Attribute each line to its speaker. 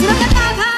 Speaker 1: ศิลปินดาวค่ะ